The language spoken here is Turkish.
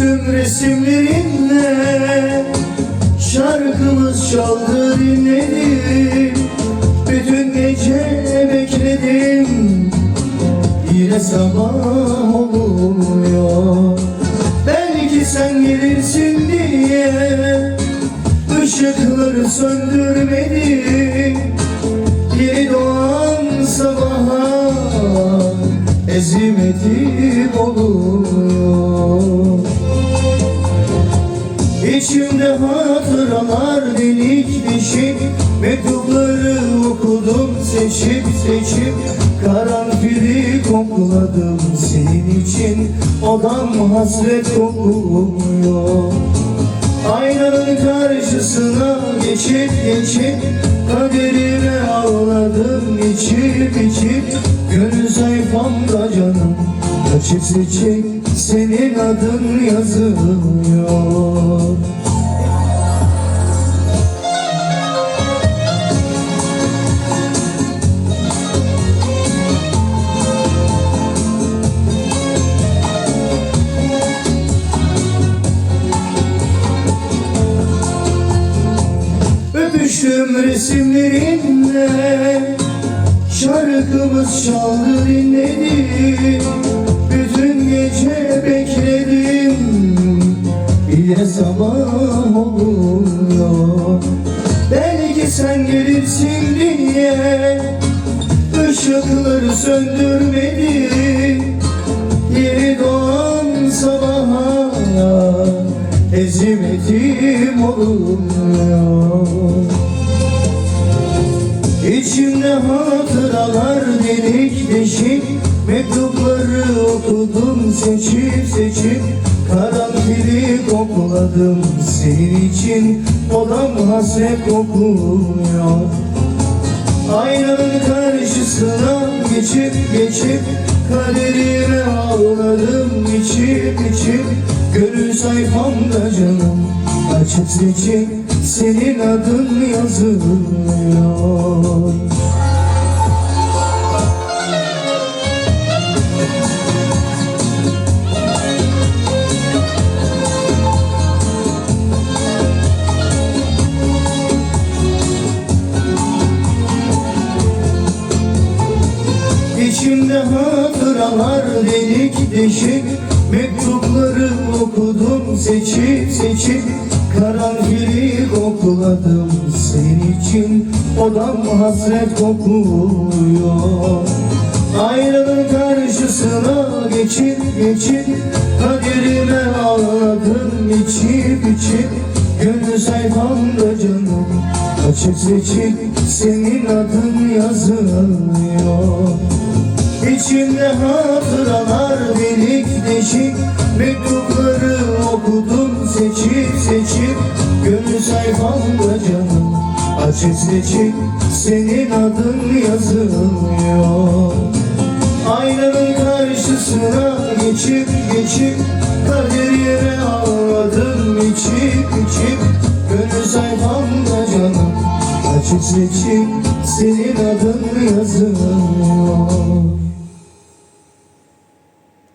Öpüştüm resimlerinle Şarkımız çaldı dinledim. Bütün gece bekledim Yine sabah oluyor Belki sen gelirsin diye Işıkları söndürmedim. Yeni doğan sabaha Ezimetim oluyor İçimde hatıralar delik deşik. Mektupları okudum seçip seçip. Karanfili kokladım senin için. Odam hasret kokuyor Aynanın karşısına geçip geçip. Kaderime ağladım içip içip. Gönül sayfamda canım Açık seçik senin adın yazılıyor Öpüştüm resimlerinle Şarkımız çaldı dinledim Yine sabah oluyor. Belki sen gelirsin diye Işıkları söndürmedim Yeni doğan sabaha Ezimetim oluyor İçimde hatıralar delik deşik Mektupları okudum seçip seçip Karanfili kokladım senin için. Odam hasret kokuyor Aynanın karşısına geçip geçip Kaderime ağladım. İçip içip Gönül sayfamda canım Açık seçik senin adın yazılıyor İçimde hatıralar delik deşik Mektupları okudum seçip seçip Karanfili kokladım senin için Odam hasret kokuyor Aynanın karşısına geçip geçip Kaderime ağladım içip içip Gönül sayfamda canım Açık seçik senin adın yazılıyor İçimde hatıralar delik deşik Mektupları okudum seçip seçip. Gönül sayfamda canım Açık seçik senin adın yazılıyor Aynanın karşısına geçip geçip Kaderime ağladım içip içip. Gönül sayfamda canım Açık seçik senin adın yazılıyor